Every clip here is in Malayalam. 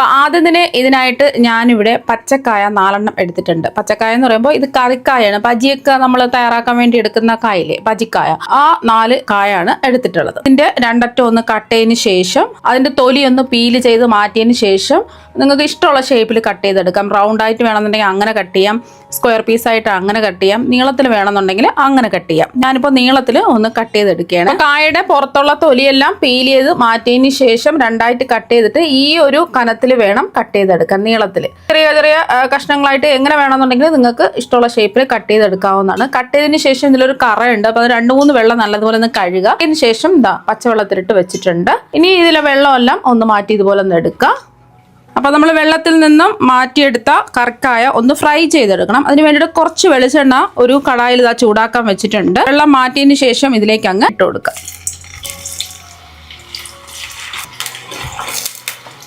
അപ്പൊ ആദ്യം തന്നെ ഇതിനായിട്ട് ഞാനിവിടെ പച്ചക്കായ നാലെണ്ണം എടുത്തിട്ടുണ്ട്. പച്ചക്കായ എന്ന് പറയുമ്പോൾ ഇത് കറിക്കായാണ്. പജിയൊക്കെ നമ്മൾ തയ്യാറാക്കാൻ വേണ്ടി എടുക്കുന്ന കായില്ലേ? പജിക്കായ ആ നാല് കായാണ് എടുത്തിട്ടുള്ളത്. ഇതിന്റെ രണ്ടറ്റം ഒന്ന് കട്ടയതിന് ശേഷം അതിന്റെ തൊലി ഒന്ന് പീൽ ചെയ്ത് മാറ്റിയതിന് ശേഷം നിങ്ങൾക്ക് ഇഷ്ടമുള്ള ഷേപ്പിൽ കട്ട് ചെയ്തെടുക്കാം. റൗണ്ട് ആയിട്ട് വേണമെന്നുണ്ടെങ്കിൽ അങ്ങനെ കട്ട് ചെയ്യാം. സ്ക്വയർ പീസായിട്ട് അങ്ങനെ കട്ട് ചെയ്യാം. നീളത്തിൽ വേണമെന്നുണ്ടെങ്കിൽ അങ്ങനെ കട്ട് ചെയ്യാം. ഞാനിപ്പോൾ നീളത്തിൽ ഒന്ന് കട്ട് ചെയ്തെടുക്കുകയാണ്. കായയുടെ പുറത്തുള്ള തൊലിയെല്ലാം പീൽ ചെയ്ത് മാറ്റിയതിന് ശേഷം രണ്ടായിട്ട് കട്ട് ചെയ്തിട്ട് ഈ ഒരു കനത്തിൽ വേണം കട്ട് ചെയ്തെടുക്കാൻ നീളത്തിൽ ചെറിയ ചെറിയ കഷ്ണങ്ങളായിട്ട് എങ്ങനെ വേണമെന്നുണ്ടെങ്കിൽ നിങ്ങൾക്ക് ഇഷ്ടമുള്ള ഷേപ്പിൽ കട്ട് ചെയ്തെടുക്കാവുന്നതാണ്. കട്ട് ചെയ്തതിന് ശേഷം ഇതിലൊരു കറയുണ്ട്. അപ്പോൾ അത് രണ്ട് മൂന്ന് വെള്ളം നല്ലതുപോലെ ഒന്ന് കഴുകുക. അതിന് ശേഷം ഇതാ പച്ചവെള്ളത്തിലിട്ട് വെച്ചിട്ടുണ്ട്. ഇനി ഇതിലെ വെള്ളമെല്ലാം ഒന്ന് മാറ്റി ഇതുപോലെ ഒന്ന് എടുക്കുക അപ്പോൾ നമ്മൾ വെള്ളത്തിൽ നിന്നും മാറ്റിയെടുത്ത കറക്കായ ഒന്ന് ഫ്രൈ ചെയ്തെടുക്കണം. അതിന് വേണ്ടിയിട്ട് കുറച്ച് വെളിച്ചെണ്ണ ഒരു കടായിൽ ഇതാ ചൂടാക്കാൻ വെച്ചിട്ടുണ്ട്. വെള്ളം മാറ്റിയതിന് ശേഷം ഇതിലേക്ക് അങ്ങ് ഇട്ട് കൊടുക്കുക.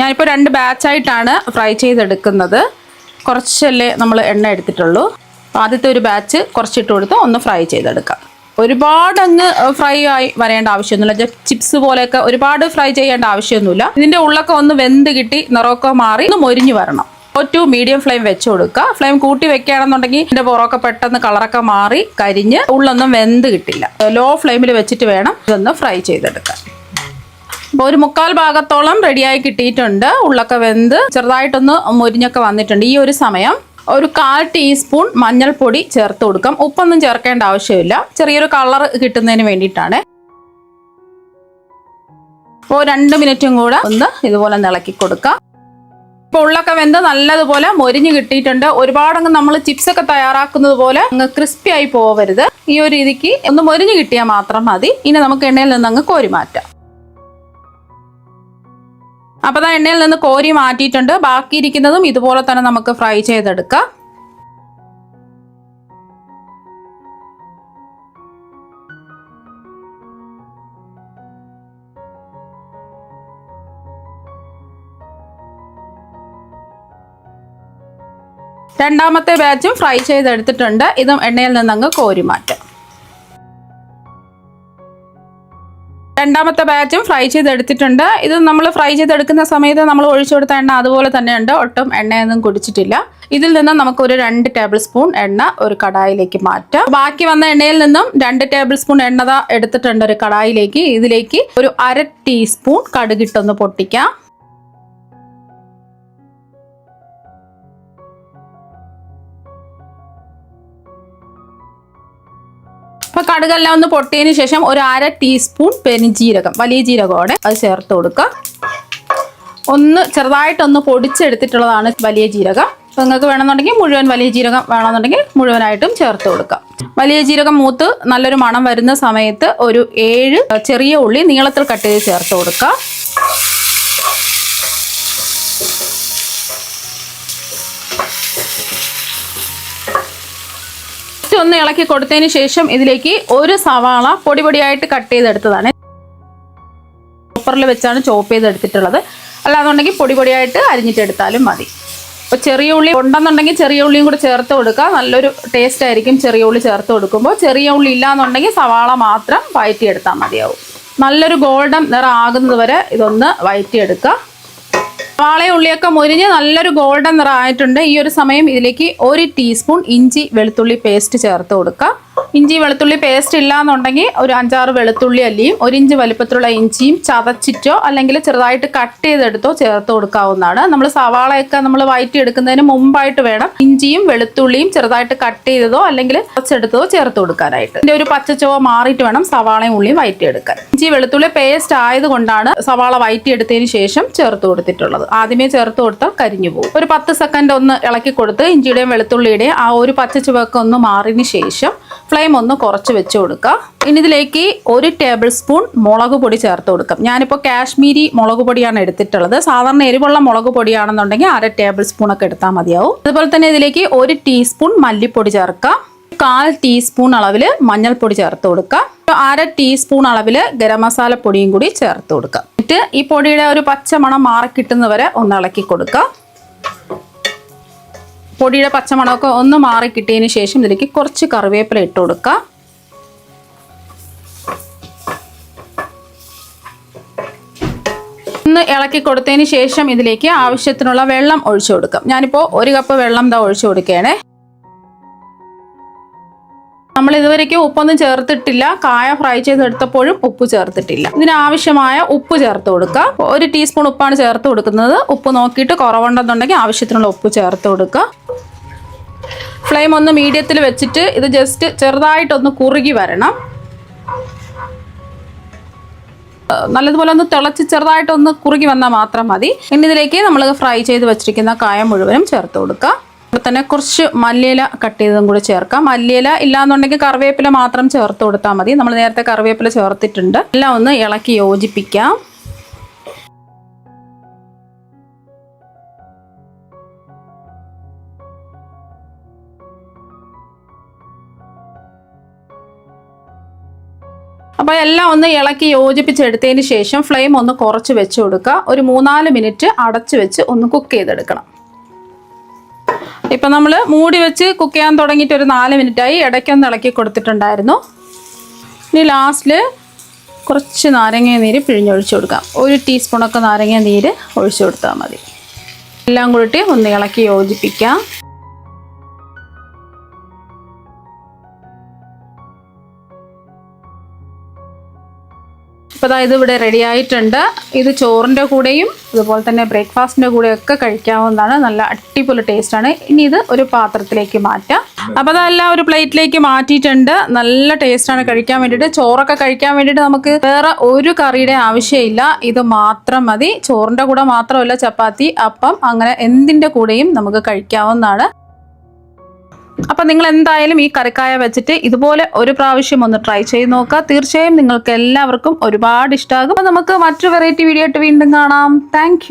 ഞാനിപ്പോൾ രണ്ട് ബാച്ചായിട്ടാണ് ഫ്രൈ ചെയ്തെടുക്കുന്നത്. കുറച്ചല്ലേ നമ്മൾ എണ്ണ എടുത്തിട്ടുള്ളൂ. ആദ്യത്തെ ഒരു ബാച്ച് കുറച്ചിട്ട് കൊടുത്ത് ഒന്ന് ഫ്രൈ ചെയ്തെടുക്കാം. ഒരുപാട് അങ്ങ് ഫ്രൈ ആയി വരേണ്ട ആവശ്യമൊന്നുമില്ല. ചിപ്സ് പോലെയൊക്കെ ഒരുപാട് ഫ്രൈ ചെയ്യേണ്ട ആവശ്യമൊന്നുമില്ല. ഇതിന്റെ ഉള്ളൊക്കെ ഒന്ന് വെന്ത് കിട്ടി നിറമൊക്കെ മാറി ഒന്ന് മൊരിഞ്ഞു വരണം. ടു മീഡിയം ഫ്ലെയിം വെച്ച് കൊടുക്കുക. ഫ്ലെയിം കൂട്ടി വെക്കുകയാണെന്നുണ്ടെങ്കിൽ ഇതിന്റെ പുറമൊക്കെ പെട്ടെന്ന് കളറൊക്കെ മാറി കരിഞ്ഞ് ഉള്ളൊന്നും വെന്ത് കിട്ടില്ല. ലോ ഫ്ലെയിമിൽ വെച്ചിട്ട് വേണം ഇതൊന്ന് ഫ്രൈ ചെയ്തെടുക്കാൻ. അപ്പോൾ ഒരു മുക്കാൽ ഭാഗത്തോളം റെഡിയായി കിട്ടിയിട്ടുണ്ട്. ഉള്ളൊക്കെ വെന്ത് ചെറുതായിട്ടൊന്ന് മൊരിഞ്ഞൊക്കെ വന്നിട്ടുണ്ട്. ഈ ഒരു സമയം ഒരു കാൽ ടീസ്പൂൺ മഞ്ഞൾപ്പൊടി ചേർത്ത് കൊടുക്കാം. ഉപ്പൊന്നും ചേർക്കേണ്ട ആവശ്യമില്ല. ചെറിയൊരു കളർ കിട്ടുന്നതിന് വേണ്ടിയിട്ടാണ്. അപ്പോൾ രണ്ട് മിനിറ്റും കൂടെ ഒന്ന് ഇതുപോലെ നിളക്കി കൊടുക്കാം. ഇപ്പോൾ ഉള്ളൊക്കെ വെന്ത് നല്ലതുപോലെ മൊരിഞ്ഞ് കിട്ടിയിട്ടുണ്ട്. ഒരുപാടങ്ങ് നമ്മൾ ചിപ്സ് ഒക്കെ തയ്യാറാക്കുന്നത് പോലെ അങ്ങ് ക്രിസ്പി ആയി പോവരുത്. ഈ ഒരു രീതിക്ക് ഒന്ന് മൊരിഞ്ഞ് കിട്ടിയാൽ മാത്രം മതി. ഇനി നമുക്ക് എണ്ണയിൽ നിന്ന് അങ്ങ് കോരി മാറ്റാം. അപ്പോൾ ആ എണ്ണയിൽ നിന്ന് കോരി മാറ്റിയിട്ടുണ്ട്. ബാക്കി ഇരിക്കുന്നതും ഇതുപോലെ തന്നെ നമുക്ക് ഫ്രൈ ചെയ്തെടുക്കാം. രണ്ടാമത്തെ ബാച്ചും ഫ്രൈ ചെയ്തെടുത്തിട്ടുണ്ട്. ഇതും എണ്ണയിൽ നിന്നങ്ങ് കോരി മാറ്റാം. രണ്ടാമത്തെ ബാച്ചും ഫ്രൈ ചെയ്തെടുത്തിട്ടുണ്ട്. ഇത് നമ്മൾ ഫ്രൈ ചെയ്തെടുക്കുന്ന സമയത്ത് നമ്മൾ ഒഴിച്ചു കൊടുത്ത എണ്ണ അതുപോലെ തന്നെയുണ്ട്. ഒട്ടും എണ്ണയൊന്നും കുടിച്ചിട്ടില്ല. ഇതിൽ നിന്നും നമുക്ക് ഒരു രണ്ട് ടേബിൾ സ്പൂൺ എണ്ണ ഒരു കടായിലേക്ക് മാറ്റാം. ബാക്കി വന്ന എണ്ണയിൽ നിന്നും രണ്ട് ടേബിൾ സ്പൂൺ എണ്ണ എടുത്തിട്ടുണ്ട് ഒരു കടായിലേക്ക്. ഇതിലേക്ക് ഒരു അര ടീസ്പൂൺ കടുകിട്ടൊന്ന് പൊട്ടിക്കാം. അപ്പൊ കടുകെല്ലാം ഒന്ന് പൊട്ടിയതിന് ശേഷം ഒരു അര ടീസ്പൂൺ പെരുംജീരകം വലിയ ജീരകമാണ് അത് ചേർത്ത് കൊടുക്കുക. ഒന്ന് ചെറുതായിട്ടൊന്ന് പൊടിച്ചെടുത്തിട്ടുള്ളതാണ് വലിയ ജീരകം. അപ്പോൾ നിങ്ങൾക്ക് വേണമെന്നുണ്ടെങ്കിൽ മുഴുവൻ വലിയ ജീരകം വേണമെന്നുണ്ടെങ്കിൽ മുഴുവനായിട്ടും ചേർത്ത് കൊടുക്കാം വലിയ ജീരകം മൂത്ത് നല്ലൊരു മണം വരുന്ന സമയത്ത് ഒരു ഏഴ് ചെറിയ ഉള്ളി നീളത്തിൽ കട്ട് ചെയ്ത് ചേർത്ത് കൊടുക്കുക. ഒന്ന് ഇളക്കി കൊടുത്തതിന് ശേഷം ഇതിലേക്ക് ഒരു സവാള പൊടി പൊടിയായിട്ട് കട്ട് ചെയ്തെടുത്തതാണ്. ചോപ്പറിൽ വെച്ചാണ് ചോപ്പ് ചെയ്തെടുത്തിട്ടുള്ളത്. അല്ലാന്നുണ്ടെങ്കിൽ പൊടി പൊടിയായിട്ട് അരിഞ്ഞിട്ടെടുത്താലും മതി. അപ്പോൾ ചെറിയ ഉള്ളി ഉണ്ടെന്നുണ്ടെങ്കിൽ ചെറിയ ഉള്ളിയും കൂടി ചേർത്ത് കൊടുക്കുക. നല്ലൊരു ടേസ്റ്റ് ആയിരിക്കും ചെറിയ ഉള്ളി ചേർത്ത് കൊടുക്കുമ്പോൾ. ചെറിയ ഉള്ളി ഇല്ലാന്നുണ്ടെങ്കിൽ സവാള മാത്രം വഴറ്റിയെടുത്താൽ മതിയാവും. നല്ലൊരു ഗോൾഡൻ നിറ ആകുന്നത് വരെ ഇതൊന്ന് വഴറ്റിയെടുക്കുക. സവാളയും ഉള്ളിയൊക്കെ മുരിഞ്ഞ് നല്ലൊരു ഗോൾഡൻ നിറം ആയിട്ടുണ്ട്. ഈ ഒരു സമയം ഇതിലേക്ക് ഒരു ടീസ്പൂൺ ഇഞ്ചി വെളുത്തുള്ളി പേസ്റ്റ് ചേർത്ത് കൊടുക്കുക ഇഞ്ചി വെളുത്തുള്ളി പേസ്റ്റ് ഇല്ലാന്നുണ്ടെങ്കിൽ ഒരു അഞ്ചാറ് വെളുത്തുള്ളി അല്ലിയും ഒരു ഇഞ്ച് വലിപ്പത്തിലുള്ള ഇഞ്ചിയും ചതച്ചിട്ടോ അല്ലെങ്കിൽ ചെറുതായിട്ട് കട്ട് ചെയ്തെടുത്തോ ചേർത്ത് കൊടുക്കാവുന്നതാണ്. നമ്മൾ സവാളയൊക്കെ നമ്മൾ വയറ്റി എടുക്കുന്നതിന് മുമ്പായിട്ട് വേണം ഇഞ്ചിയും വെളുത്തുള്ളിയും ചെറുതായിട്ട് കട്ട് ചെയ്തതോ അല്ലെങ്കിൽ ചതച്ചെടുത്തതോ ചേർത്ത് കൊടുക്കാനായിട്ട്. ഇതിന്റെ ഒരു പച്ചച്ചുവ മാറിയിട്ട് വേണം സവാളയും ഉള്ളിയും എടുക്കാൻ. ഇഞ്ചി വെളുത്തുള്ളി പേസ്റ്റ് ആയതുകൊണ്ടാണ് സവാള വഴറ്റിയെടുത്തതിന് ശേഷം ചേർത്ത് കൊടുത്തിട്ടുള്ളത്. ആദ്യമേ ചേർത്ത് കൊടുത്താൽ കരിഞ്ഞു പോകും. ഒരു പത്ത് സെക്കൻഡ് ഒന്ന് ഇളക്കി കൊടുത്ത് ഇഞ്ചിയുടെയും വെളുത്തുള്ളിയുടെയും ആ ഒരു പച്ച ചുവക്കെ ഒന്ന് മാറിയതിന് ശേഷം ഫ്ലെയിം ഒന്ന് കുറച്ച് വെച്ച് കൊടുക്കുക ഇനി ഇതിലേക്ക് ഒരു ടേബിൾ സ്പൂൺ മുളക് പൊടി ചേർത്ത് കൊടുക്കാം. ഞാനിപ്പോൾ കാശ്മീരി മുളക് പൊടിയാണ് എടുത്തിട്ടുള്ളത്. സാധാരണ എരിവുള്ള മുളക് പൊടിയാണെന്നുണ്ടെങ്കിൽ അര ടേബിൾ സ്പൂൺ ഒക്കെ എടുത്താൽ മതിയാവും. അതുപോലെ തന്നെ ഇതിലേക്ക് ഒരു ടീസ്പൂൺ മല്ലിപ്പൊടി ചേർക്കാം. കാൽ ടീസ്പൂൺ അളവിൽ മഞ്ഞൾപ്പൊടി ചേർത്ത് കൊടുക്കുക അര ടീസ്പൂൺ അളവിൽ ഗരം മസാല പൊടിയും കൂടി ചേർത്ത് കൊടുക്കുക എന്നിട്ട് ഈ പൊടിയുടെ ഒരു പച്ചമണം മാറിക്കിട്ടുന്നവരെ ഒന്ന് ഇളക്കി കൊടുക്കുക പൊടിയുടെ പച്ചമണമൊക്കെ ഒന്ന് മാറി കിട്ടിയതിന് ശേഷം ഇതിലേക്ക് കുറച്ച് കറിവേപ്പില ഇട്ട് കൊടുക്കുക ഒന്ന് ഇളക്കി കൊടുത്തതിന് ശേഷം ഇതിലേക്ക് ആവശ്യത്തിനുള്ള വെള്ളം ഒഴിച്ചു കൊടുക്കാം. ഞാനിപ്പോൾ ഒരു കപ്പ് വെള്ളം ദാ ഒഴിച്ചു കൊടുക്കുകയാണേ. നമ്മൾ ഉപ്പൊന്നും ചേർത്തിട്ടില്ല. കായ ഫ്രൈ ചെയ്തെടുത്തപ്പോഴും ഉപ്പ് ചേർത്തിട്ടില്ല. ഇതിനാവശ്യമായ ഉപ്പ് ചേർത്ത് കൊടുക്കുക. ഒരു ടീസ്പൂൺ ഉപ്പാണ് ചേർത്ത് കൊടുക്കുന്നത്. ഉപ്പ് നോക്കിയിട്ട് കുറവുണ്ടെന്നുണ്ടെങ്കിൽ ആവശ്യത്തിനുള്ള ഉപ്പ് ചേർത്ത് കൊടുക്കുക. ഫ്ലെയിം ഒന്ന് മീഡിയത്തിൽ വെച്ചിട്ട് ഇത് ജസ്റ്റ് ചെറുതായിട്ടൊന്ന് കുറുകി വരണം. നല്ലതുപോലെ ഒന്ന് തിളച്ച് ചെറുതായിട്ടൊന്ന് കുറുകി വന്നാൽ മാത്രം മതി. ഇനി ഇതിലേക്ക് നമ്മൾ ഫ്രൈ ചെയ്ത് വെച്ചിരിക്കുന്ന കായം മുഴുവനും ചേർത്ത് കൊടുക്കുക. ഇവിടെ തന്നെ കുറച്ച് മല്ലിയില കട്ട് ചെയ്തതും കൂടി ചേർക്കാം. മല്ലിയില ഇല്ലാന്നുണ്ടെങ്കിൽ കറിവേപ്പില മാത്രം ചേർത്ത് കൊടുത്താൽ മതി. നമ്മൾ നേരത്തെ കറിവേപ്പില ചേർത്തിട്ടുണ്ട്. എല്ലാം ഒന്ന് ഇളക്കി യോജിപ്പിക്കാം. അപ്പോൾ എല്ലാം ഒന്ന് ഇളക്കി യോജിപ്പിച്ചെടുത്തതിന് ശേഷം ഫ്ലെയിം ഒന്ന് കുറച്ച് വെച്ച് കൊടുക്കുക. ഒരു മൂന്നാൽ മിനിറ്റ് അടച്ച് വെച്ച് ഒന്ന് കുക്ക് ചെയ്തെടുക്കണം. ഇപ്പം നമ്മൾ മൂടി വെച്ച് കുക്ക് ചെയ്യാൻ തുടങ്ങിയിട്ട് ഒരു നാല് മിനിറ്റായി ഇടയ്ക്കൊന്ന് ഇളക്കി കൊടുത്തിട്ടുണ്ടായിരുന്നു. ഇനി ലാസ്റ്റിൽ കുറച്ച് നാരങ്ങ നീര് പിഴിഞ്ഞൊഴിച്ചു കൊടുക്കാം. ഒരു ടീസ്പൂണൊക്കെ നാരങ്ങ നീര് ഒഴിച്ചു കൊടുത്താൽ മതി. എല്ലാം കൂടിയിട്ട് ഒന്ന് ഇളക്കി യോജിപ്പിക്കാം. ഇപ്പോൾ അതായത് ഇവിടെ റെഡി ആയിട്ടുണ്ട്. ഇത് ചോറിന്റെ കൂടെയും അതുപോലെ തന്നെ ബ്രേക്ക്ഫാസ്റ്റിന്റെ കൂടെയൊക്കെ കഴിക്കാവുന്നതാണ്. നല്ല അടിപൊളി ടേസ്റ്റാണ് ഇനി ഇത് ഒരു പാത്രത്തിലേക്ക് മാറ്റാം. അപ്പോൾ അതെല്ലാം ഒരു പ്ലേറ്റിലേക്ക് മാറ്റിയിട്ടുണ്ട്. നല്ല ടേസ്റ്റാണ് കഴിക്കാൻ വേണ്ടിയിട്ട്. ചോറൊക്കെ കഴിക്കാൻ വേണ്ടിയിട്ട് നമുക്ക് വേറെ ഒരു കറിയുടെ ആവശ്യമില്ല. ഇത് മാത്രം മതി. ചോറിന്റെ കൂടെ മാത്രമല്ല ചപ്പാത്തി. അപ്പം അങ്ങനെ എന്തിന്റെ കൂടെയും നമുക്ക് കഴിക്കാവുന്നതാണ്. അപ്പം നിങ്ങൾ എന്തായാലും ഈ കറിക്കായ വെച്ചിട്ട് ഇതുപോലെ ഒരു പ്രാവശ്യം ഒന്ന് ട്രൈ ചെയ്ത് നോക്കുക. തീർച്ചയായും നിങ്ങൾക്ക് എല്ലാവർക്കും ഒരുപാട് ഇഷ്ടമാകും അപ്പം നമുക്ക് മറ്റു വെറൈറ്റി വീഡിയോ ആയിട്ട് വീണ്ടും കാണാം. താങ്ക്